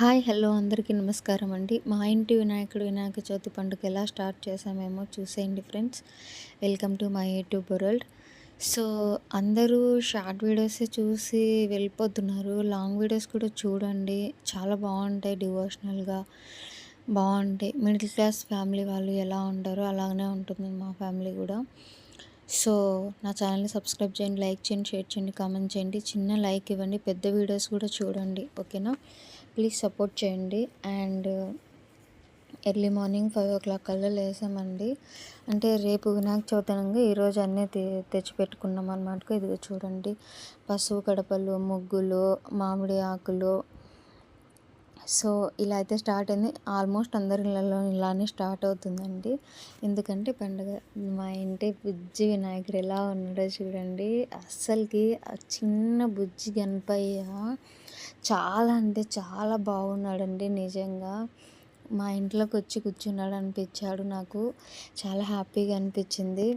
Hi hello అందరికీ నమస్కారం అండి. మా ఇంటి వినాయకుడు వినాయక చవితి పండుగ ఎలా స్టార్ట్ చేసామేమో చూసేయండి friends. Welcome to my YouTube world. So అందరూ షార్ట్ వీడియోస్ చూసి వెళ్ళిపోతున్నారు. లాంగ్ వీడియోస్ కూడా చూడండి. చాలా బాగుంటాయి డివోషనల్గా. బాగుంటాయి. మిడిల్ క్లాస్ ఫ్యామిలీ వాళ్ళు ఎలా ఉంటారో అలాగనే ఉంటుంది మా ఫ్యామిలీ కూడా. సో నా ఛానల్ని సబ్స్క్రైబ్ చేయండి లైక్ చేయండి షేర్ చేయండి కామెంట్ చేయండి. చిన్న లైక్ ఇవ్వండి పెద్ద వీడియోస్ కూడా చూడండి. ఓకేనా? ప్లీజ్ సపోర్ట్ చేయండి. And early morning five o'clock కల్లా లేసామండి. అంటే రేపు వినాయక చవితి అనగా ఈరోజు అన్నీ తె తెచ్చిపెట్టుకున్నాం అనమాట ఇది చూడండి. పసుపు కడపలు ముగ్గులు మామిడి ఆకులు. సో ఇలా అయితే స్టార్ట్ అయింది. ఆల్మోస్ట్ అందరి ఇళ్ళలో ఇలానే స్టార్ట్ అవుతుందండి. ఎందుకంటే పండుగ మా ఇంటి బుజ్జి వినాయకుడు ఎలా ఉన్నాడో చూడండి. అస్సలకి చిన్న బుజ్జి గణపయ్య చాలా అంటే చాలా బాగున్నాడండి నిజంగా. మా ఇంట్లోకి వచ్చి కూర్చున్నాడు అనిపించాడు నాకు. చాలా హ్యాపీగా అనిపించింది.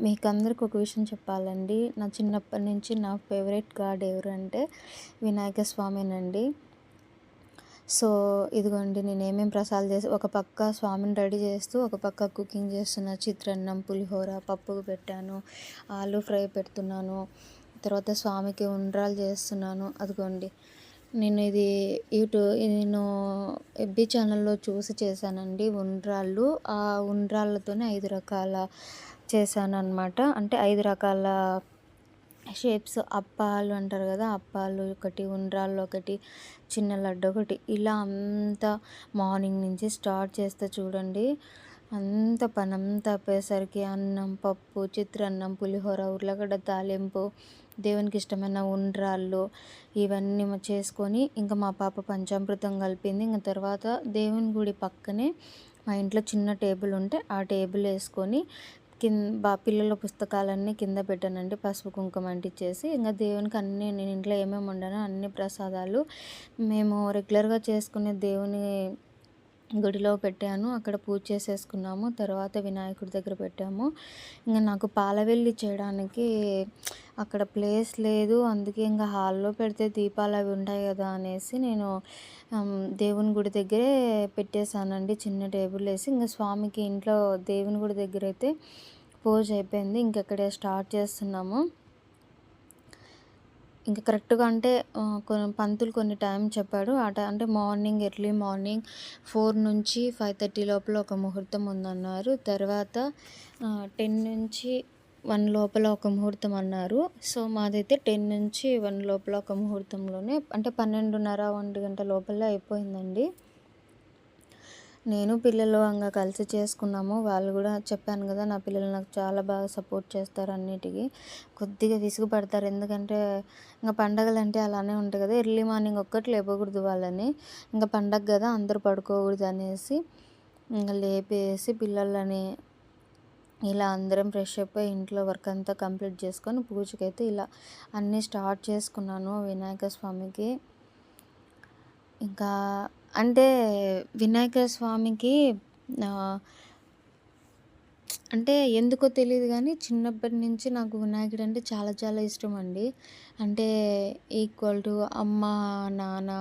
మీకు అందరికి ఒక విషయం చెప్పాలండి. నా చిన్నప్పటి నుంచి నా ఫేవరెట్ గాడ్ ఎవరంటే వినాయక స్వామినండి. సో ఇదిగోండి నేను ఏమేమి ప్రసాదాలు చేసి ఒక పక్క స్వామిని రెడీ చేస్తూ ఒక పక్క కుకింగ్ చేస్తున్న చిత్రాన్నం పులిహోర పప్పు పెట్టాను ఆలు ఫ్రై పెడుతున్నాను తర్వాత స్వామికి ఉండ్రాలు చేస్తున్నాను. అదిగోండి నేను ఇది యూట్యూబ్ నేను ఎబ్బీ ఛానల్లో చూసి చేశానండి ఉండ్రాళ్ళు. ఆ ఉండ్రాళ్ళతోనే ఐదు రకాల చేశాను అనమాట అంటే ఐదు రకాల షేప్స్. అప్పాలు అంటారు కదా అప్పాలు ఒకటి ఉండ్రాళ్ళు ఒకటి చిన్న లడ్డు ఒకటి. ఇలా అంతా మార్నింగ్ నుంచి స్టార్ట్ చేస్తే చూడండి. అంత పని అంతా అప్పేసరికి అన్నం పప్పు చిత్రాన్నం పులిహోర ఉర్లగడ్డ తాలింపు దేవునికి ఇష్టమైన ఉండ్రాళ్ళు ఇవన్నీ చేసుకొని ఇంకా మా పాప పంచామృతం కలిపింది. ఇంకా తర్వాత దేవుని గుడి పక్కనే మా ఇంట్లో చిన్న టేబుల్ ఉంటే ఆ టేబుల్ వేసుకొని కింద బా పిల్లల పుస్తకాలన్నీ కింద పెట్టానండి. పసుపు కుంకుమ అంటించేసి ఇంకా దేవునికి అన్ని నేను ఇంట్లో ఏమేమి వండానో అన్ని ప్రసాదాలు మేము రెగ్యులర్గా చేసుకునే దేవుని గుడిలో పెట్టాను. అక్కడ పూజ చేసేసుకున్నాము. తర్వాత వినాయకుడి దగ్గర పెట్టాము. ఇంకా నాకు పాలవెల్లి చేయడానికి అక్కడ ప్లేస్ లేదు. అందుకే ఇంకా హాల్లో పెడితే దీపాలు అవి ఉంటాయి కదా అనేసి నేను దేవుని గుడి దగ్గరే పెట్టేశానండి. చిన్న టేబుల్ వేసి ఇంకా స్వామికి ఇంట్లో దేవుని గుడి దగ్గర అయితే పూజ అయిపోయింది. ఇంకెక్కడే స్టార్ట్ చేస్తున్నాము. ఇంకా కరెక్ట్గా అంటే కొన్ని పంతులు కొన్ని టైం చెప్పాడు. ఆ టైం అంటే మార్నింగ్ ఎర్లీ మార్నింగ్ ఫోర్ నుంచి ఫైవ్ థర్టీ లోపల ఒక ముహూర్తం ఉందన్నారు. తర్వాత టెన్ నుంచి వన్ లోపల ఒక ముహూర్తం అన్నారు. సో మాదైతే టెన్ నుంచి వన్ లోపల ఒక ముహూర్తంలోనే అంటే పన్నెండున్నర ఒంటి గంట లోపల అయిపోయిందండి. నేను పిల్లలు అంగా కలిసి చేసుకున్నాము. వాళ్ళు కూడా చెప్పాను కదా నా పిల్లలు నాకు చాలా బాగా సపోర్ట్ చేస్తారు అన్నిటికీ. కొద్దిగా విసుగుపడతారు ఎందుకంటే ఇంకా పండగలు అంటే అలానే ఉంటాయి కదా ఎర్లీ మార్నింగ్ ఒక్కటి లేపకూడదు వాళ్ళని. ఇంకా పండగ కదా అందరూ పడుకోకూడదు అనేసి ఇంకా లేపేసి పిల్లలని ఇలా అందరం ఫ్రెష్ అయిపోయి ఇంట్లో వర్క్ అంతా కంప్లీట్ చేసుకొని పూజకైతే ఇలా అన్నీ స్టార్ట్ చేసుకున్నాను వినాయక స్వామికి. ఇంకా అంటే వినాయక స్వామికి అంటే ఎందుకో తెలియదు కానీ చిన్నప్పటి నుంచి నాకు వినాయకుడు అంటే చాలా చాలా ఇష్టం అండి అంటే ఈక్వల్ టు అమ్మ నాన్న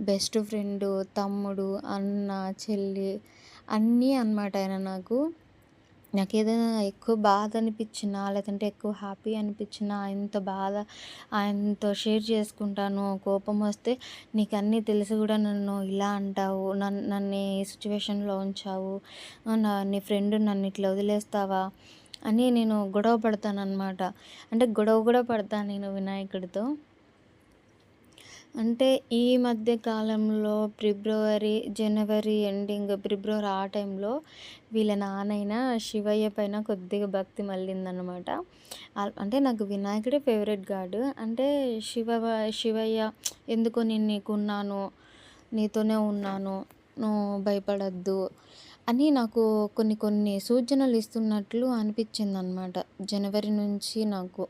బెస్ట్ ఫ్రెండు తమ్ముడు అన్న చెల్లి అన్నీ అనమాట ఆయన నాకు. నాకు ఏదైనా ఎక్కువ బాధ అనిపించినా లేదంటే ఎక్కువ హ్యాపీ అనిపించినా ఆయనతో బాధ ఆయనతో షేర్ చేసుకుంటాను కోపం వస్తే నీకు అన్నీ తెలిసి కూడా నన్ను ఇలా అంటావు నన్ను నన్ను ఈ సిచ్యువేషన్లో ఉంచావు నా నీ ఫ్రెండ్ నన్ను ఇట్లా వదిలేస్తావా అని నేను గొడవ పడతాను అనమాట అంటే గొడవ కూడా పడతాను నేను వినాయకుడితో. అంటే ఈ మధ్య కాలంలో ఫిబ్రవరి జనవరి ఎండింగ్ ఫిబ్రవరి ఆ టైంలో వీళ్ళ నాన్నైన శివయ్య పైన కొద్దిగా భక్తి మళ్ళిందనమాట అంటే నాకు వినాయకుడే ఫేవరెట్ గాడ్. అంటే శివ శివయ్య ఎందుకో నేను నీకున్నాను నీతోనే ఉన్నాను నువ్వు భయపడద్దు అని నాకు కొన్ని కొన్ని సూచనలు ఇస్తున్నట్లు అనిపించింది అనమాట జనవరి నుంచి నాకు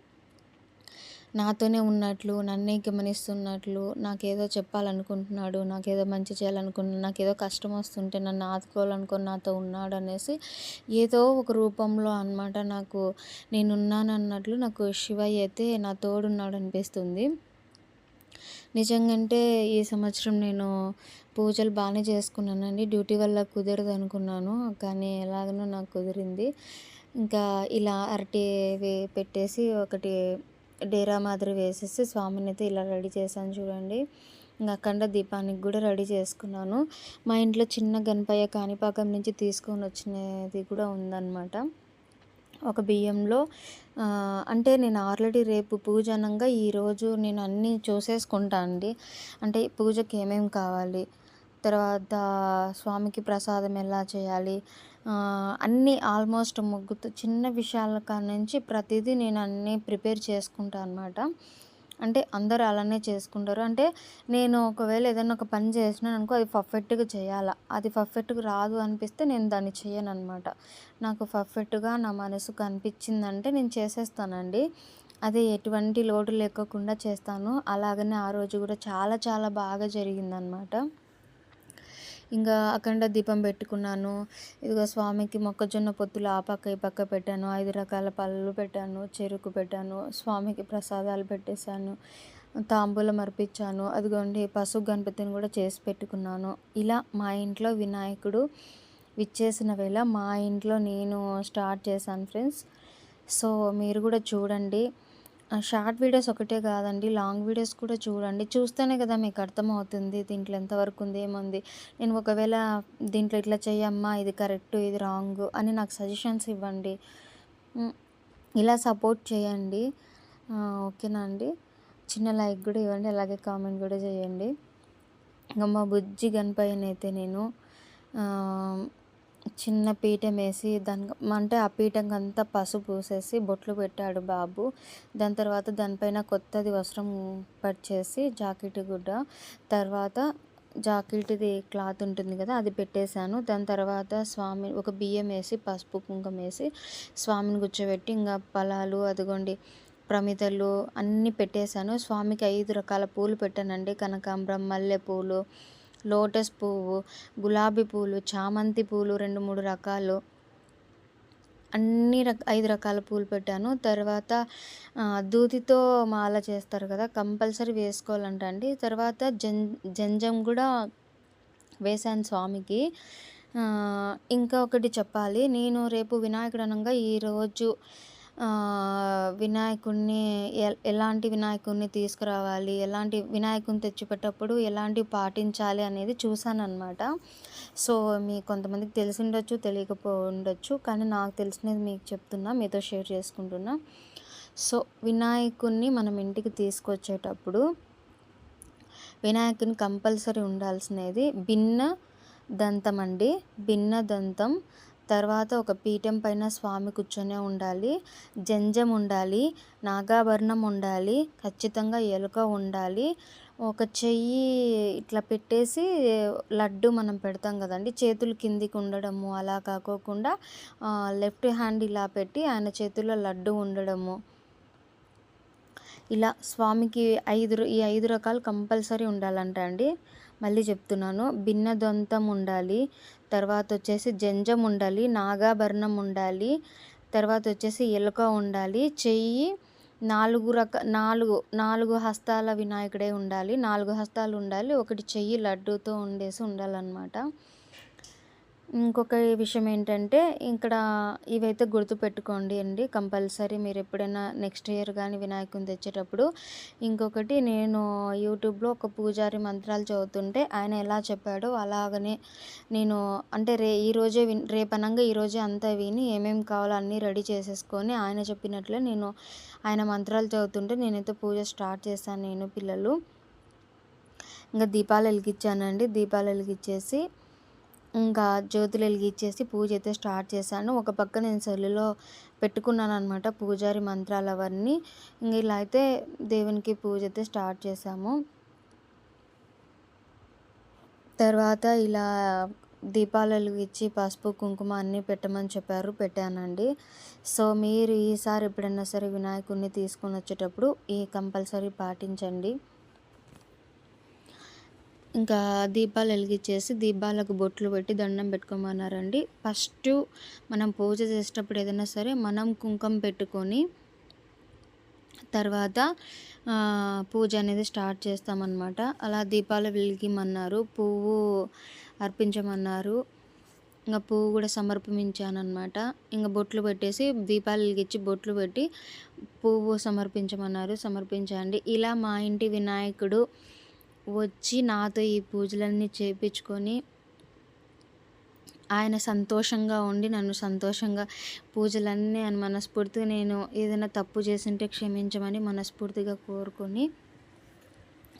నాతోనే ఉన్నట్లు నన్నే గమనిస్తున్నట్లు నాకేదో చెప్పాలనుకుంటున్నాడు నాకేదో మంచి చేయాలనుకుంటున్నాడు నాకేదో కష్టం వస్తుంటే నన్ను ఆదుకోవాలనుకుని నాతో ఉన్నాడు అనేసి ఏదో ఒక రూపంలో అనమాట నాకు. నేనున్నాను అన్నట్లు నాకు శివయ్య అయితే నా తోడున్నాడు అనిపిస్తుంది. నిజంగంటే ఈ సంవత్సరం నేను పూజలు బాగానే చేసుకున్నానండి. డ్యూటీ వల్ల కుదరదు అనుకున్నాను కానీ ఎలాగనో నాకు కుదిరింది. ఇంకా ఇలా అరటి పెట్టేసి ఒకటి డేరా మాదిరి వేసేసి స్వామిని అయితే ఇలా రెడీ చేశాను చూడండి. ఇంకా అఖండ దీపానికి కూడా రెడీ చేసుకున్నాను. మా ఇంట్లో చిన్న గణపయ్య కాణిపాకం నుంచి తీసుకొని వచ్చినది కూడా ఉందన్నమాట. ఒక బియ్యంలో అంటే నేను ఆల్రెడీ రేపు పూజ అనగా ఈరోజు నేను అన్నీ చూసేసుకుంటా అండి. అంటే పూజకి ఏమేమి కావాలి తర్వాత స్వామికి ప్రసాదం ఎలా చేయాలి అన్నీ ఆల్మోస్ట్ ముగ్గుతో చిన్న విషయాల నుంచి ప్రతిదీ నేను అన్నీ ప్రిపేర్ చేసుకుంటాను అనమాట అంటే అందరూ అలానే చేసుకుంటారు. అంటే నేను ఒకవేళ ఏదైనా ఒక పని చేసినాను అనుకో అది పర్ఫెక్ట్గా చేయాలా? అది పర్ఫెక్ట్గా రాదు అనిపిస్తే నేను దాన్ని చేయను అనమాట నాకు పర్ఫెక్ట్గా నా మనసుకు అనిపించిందంటే నేను చేసేస్తానండి. అది ఎటువంటి లోటు లేకోకుండా చేస్తాను. అలాగనే ఆ రోజు కూడా చాలా చాలా బాగా జరిగిందనమాట ఇంకా అఖండ దీపం పెట్టుకున్నాను. ఇదిగో స్వామికి మొక్కజొన్న పొత్తులు ఆ పక్క ఈ పక్క పెట్టాను. ఐదు రకాల పళ్ళు పెట్టాను చెరుకు పెట్టాను స్వామికి ప్రసాదాలు పెట్టేశాను తాంబూలం అర్పించాను. అదిగోండి పసుపు గణపతిని కూడా చేసి పెట్టుకున్నాను. ఇలా మా ఇంట్లో వినాయకుడు విచ్చేసిన వేళ మా ఇంట్లో నేను స్టార్ట్ చేశాను ఫ్రెండ్స్. సో మీరు కూడా చూడండి. షార్ట్ వీడియోస్ ఒకటే కాదండి లాంగ్ వీడియోస్ కూడా చూడండి. చూస్తేనే కదా మీకు అర్థమవుతుంది దీంట్లో ఎంతవరకు ఉంది ఏముంది. నేను ఒకవేళ దీంట్లో ఇట్లా చెయ్యమ్మా ఇది కరెక్ట్ ఇది రాంగ్ అని నాకు సజెషన్స్ ఇవ్వండి. ఇలా సపోర్ట్ చేయండి. ఓకేనా అండి? చిన్న లైక్ కూడా ఇవ్వండి అలాగే కామెంట్ కూడా చేయండి. ఇంకా మా బుజ్జి గణపయ్యనైతే నేను చిన్న పీఠం వేసి దాని అంటే ఆ పీఠంకి అంతా పసుపు పూసేసి బొట్లు పెట్టాడు బాబు. దాని తర్వాత దానిపైన కొత్తది వస్త్రం పర్చేసి జాకెట్ గుడ్డ తర్వాత జాకెట్ది క్లాత్ ఉంటుంది కదా అది పెట్టేశాను. దాని తర్వాత స్వామి ఒక బియ్యం వేసి పసుపు కుంకుమ వేసి స్వామిని కూర్చోబెట్టి ఇంకా ఫలాలు అదిగోండి ప్రమిదలు అన్నీ పెట్టేశాను. స్వామికి ఐదు రకాల పూలు పెట్టానండి. కనకాంబరం మల్లె పూలు లోటస్ పువ్వు గులాబీ పూలు చామంతి పూలు రెండు మూడు రకాలు. అన్ని రక ఐదు రకాల పూలు పెట్టాను. తర్వాత దూతితో మాల చేస్తారు కదా కంపల్సరీ వేసుకోవాలంట అండి. తర్వాత జం జంజం కూడా వేశాను స్వామికి. ఇంకా ఒకటి చెప్పాలి. నేను రేపు వినాయకుడు అనగా ఈరోజు వినాయకుడిని ఎలాంటి వినాయకుడిని తీసుకురావాలి ఎలాంటి వినాయకుడిని తెచ్చిపెట్టేటప్పుడు ఎలాంటివి పాటించాలి అనేది చూశాను అనమాట సో మీ కొంతమందికి తెలిసి ఉండొచ్చు తెలియకపో ఉండొచ్చు కానీ నాకు తెలిసినది మీకు చెప్తున్నా మీతో షేర్ చేసుకుంటున్నా. సో వినాయకుడిని మనం ఇంటికి తీసుకొచ్చేటప్పుడు వినాయకుని కంపల్సరీ ఉండాల్సినది భిన్న దంతం అండి. భిన్న దంతం తర్వాత ఒక పీఠం పైన స్వామి కూర్చొనే ఉండాలి. జంజం ఉండాలి. నాగాభరణం ఉండాలి. ఖచ్చితంగా ఎలుక ఉండాలి. ఒక చెయ్యి ఇట్లా పెట్టేసి లడ్డు మనం పెడతాం కదండి. చేతులు కిందికి ఉండడము అలా కాకోకుండా లెఫ్ట్ హ్యాండ్ ఇలా పెట్టి ఆయన చేతుల్లో లడ్డు ఉండడము. ఇలా స్వామికి ఐదు ఈ ఐదు రకాలు కంపల్సరీ ఉండాలంట అండి. మళ్ళీ చెప్తున్నాను. భిన్న దొంతం ఉండాలి. తర్వాత వచ్చేసి జంజం ఉండాలి నాగాభరణం ఉండాలి తర్వాత వచ్చేసి ఎలుక ఉండాలి చెయ్యి నాలుగు రక నాలుగు నాలుగు హస్తాల వినాయకుడే ఉండాలి నాలుగు హస్తాలు ఉండాలి ఒకటి చెయ్యి లడ్డూతో ఉండేసి ఉండాలన్నమాట. ఇంకొక విషయం ఏంటంటే ఇక్కడ ఇవైతే గుర్తుపెట్టుకోండి అండి కంపల్సరీ మీరు ఎప్పుడైనా నెక్స్ట్ ఇయర్ కానీ వినాయకుని తెచ్చేటప్పుడు. ఇంకొకటి నేను యూట్యూబ్లో ఒక పూజారి మంత్రాలు చదువుతుంటే ఆయన ఎలా చెప్పాడో అలాగనే నేను అంటే రే ఈరోజే విన్ రేపనంగా ఈరోజే అంతా విని ఏమేమి కావాలో అన్నీ రెడీ చేసేసుకొని ఆయన చెప్పినట్లే నేను ఆయన మంత్రాలు చదువుతుంటే నేనైతే పూజ స్టార్ట్ చేశాను నేను పిల్లలు. ఇంకా దీపాలు వెలిగించానండి దీపాలు వెలిగించేసి ఇంకా జ్యోతులు వెలిగించేసి పూజ అయితే స్టార్ట్ చేశాను. ఒక పక్క నేను సెల్లులో పెట్టుకున్నాను అనమాట పూజారి మంత్రాలు అవన్నీ ఇంక ఇలా అయితే దేవునికి పూజ అయితే స్టార్ట్ చేశాము. తర్వాత ఇలా దీపాలు వెలిగించి పసుపు కుంకుమ అన్నీ పెట్టమని చెప్పారు పెట్టానండి. సో మీరు ఈసారి ఎప్పుడైనా సరే వినాయకుడిని తీసుకొని వచ్చేటప్పుడు ఈ కంపల్సరీ పాటించండి. ఇంకా దీపాలు వెలిగించేసి దీపాలకు బొట్లు పెట్టి దండం పెట్టుకోమన్నారండి. ఫస్ట్ మనం పూజ చేసేటప్పుడు ఏదైనా సరే మనం కుంకుమ పెట్టుకొని తర్వాత పూజ అనేది స్టార్ట్ చేస్తామన్నమాట. అలా దీపాలు వెలిగిమన్నారు పువ్వు అర్పించమన్నారు ఇంకా పువ్వు కూడా సమర్పించానమాట ఇంకా బొట్లు పెట్టేసి దీపాలు వెలిగించి బొట్లు పెట్టి పువ్వు సమర్పించమన్నారు. సమర్పించండి. ఇలా మా ఇంటి వినాయకుడు వచ్చి నాతో ఈ పూజలన్నీ చేపించుకొని ఆయన సంతోషంగా ఉండి నన్ను సంతోషంగా పూజలన్నీ అని మనస్ఫూర్తిగా నేను ఏదైనా తప్పు చేసింటే క్షమించమని మనస్ఫూర్తిగా కోరుకొని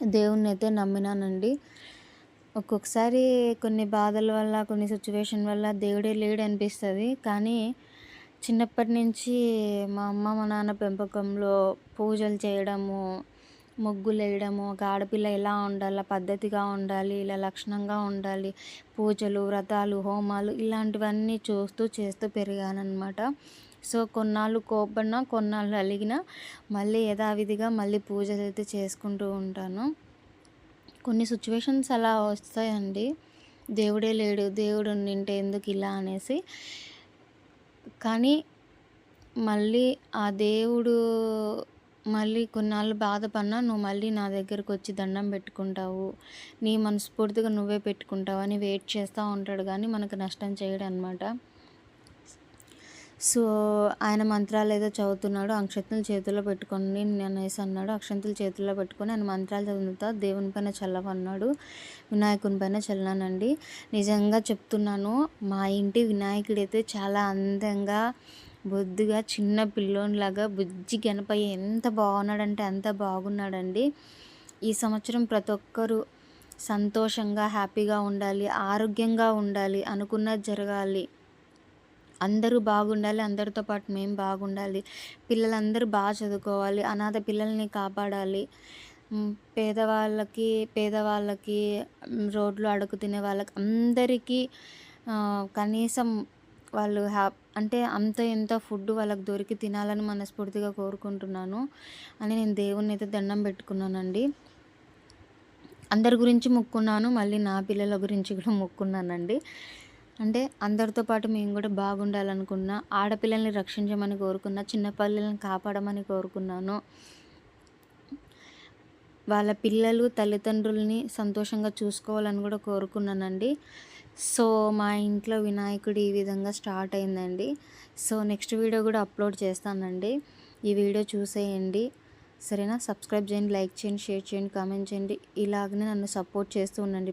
దేవుణ్ణి అయితే నమ్మినానండి. ఒక్కొక్కసారి కొన్ని బాధల వల్ల కొన్ని సిచ్యువేషన్ వల్ల దేవుడే లేడు అనిపిస్తుంది. కానీ చిన్నప్పటి నుంచి మా అమ్మ మా నాన్న పెంపకంలో పూజలు చేయడము ముగ్గులు వేయడము ఒక ఆడపిల్ల ఎలా ఉండాలి పద్ధతిగా ఉండాలి ఇలా లక్షణంగా ఉండాలి పూజలు వ్రతాలు హోమాలు ఇలాంటివన్నీ చూస్తూ చేస్తూ పెరిగానమాట సో కొన్నాళ్ళు కోపడిన కొన్నాళ్ళు అలిగిన మళ్ళీ యథావిధిగా మళ్ళీ పూజలు అయితే చేసుకుంటూ ఉంటాను. కొన్ని సిచ్యువేషన్స్ అలా వస్తాయండి. దేవుడే లేడు దేవుడు నింటే ఎందుకు ఇలా అనేసి. కానీ మళ్ళీ ఆ దేవుడు మళ్ళీ కొన్నాళ్ళు బాధపడినా నువ్వు మళ్ళీ నా దగ్గరకు వచ్చి దండం పెట్టుకుంటావు. నీ మనస్ఫూర్తిగా నువ్వే పెట్టుకుంటావు అని వెయిట్ చేస్తూ ఉంటాడు కానీ మనకు నష్టం చేయడు అనమాట సో ఆయన మంత్రాలు ఏదో చదువుతున్నాడు అక్షంతులు చేతిలో పెట్టుకొని అనేసి అన్నాడు. అక్షంతులు చేతిలో పెట్టుకొని ఆయన మంత్రాలు చదువుతా దేవుని పైన చల్లవన్నాడు వినాయకుని పైన చల్లానండి. నిజంగా చెప్తున్నాను మా ఇంటి వినాయకుడైతే చాలా అందంగా బొద్దుగా చిన్న పిల్లోనిలాగా బుజ్జి గణపయ్య ఎంత బాగున్నాడంటే అంత బాగున్నాడండి. ఈ సంవత్సరం ప్రతి ఒక్కరూ సంతోషంగా హ్యాపీగా ఉండాలి ఆరోగ్యంగా ఉండాలి అనుకున్నది జరగాలి. అందరూ బాగుండాలి అందరితో పాటు మేము బాగుండాలి. పిల్లలందరూ బాగా చదువుకోవాలి అనాథ పిల్లల్ని కాపాడాలి. పేదవాళ్ళకి పేదవాళ్ళకి రోడ్లు అడుగు తినే వాళ్ళకి అందరికీ కనీసం వాళ్ళు హ్యా అంటే అంత ఎంత ఫుడ్ వాళ్ళకి దొరికి తినాలని మనస్ఫూర్తిగా కోరుకుంటున్నాను అని నేను దేవుణ్ణి అయితే దండం పెట్టుకున్నానండి. అందరి గురించి మొక్కున్నాను మళ్ళీ నా పిల్లల గురించి కూడా మొక్కున్నానండి. అంటే అందరితో పాటు మేము కూడా బాగుండాలనుకున్నా ఆడపిల్లల్ని రక్షించమని కోరుకున్నా చిన్నపిల్లల్ని కాపాడమని కోరుకున్నాను. వాళ్ళ పిల్లలు తల్లిదండ్రుల్ని సంతోషంగా చూసుకోవాలని కూడా కోరుకున్నానండి. సో మా ఇంట్లో వినాయకుడు ఈ విధంగా స్టార్ట్ అయిందండి. సో నెక్స్ట్ వీడియో కూడా అప్లోడ్ చేస్తానండి. ఈ వీడియో చూసేయండి. సరేనా? సబ్స్క్రైబ్ చేయండి లైక్ చేయండి షేర్ చేయండి కామెంట్ చేయండి. ఇలాగనే నన్ను సపోర్ట్ చేస్తూ ఉండండి.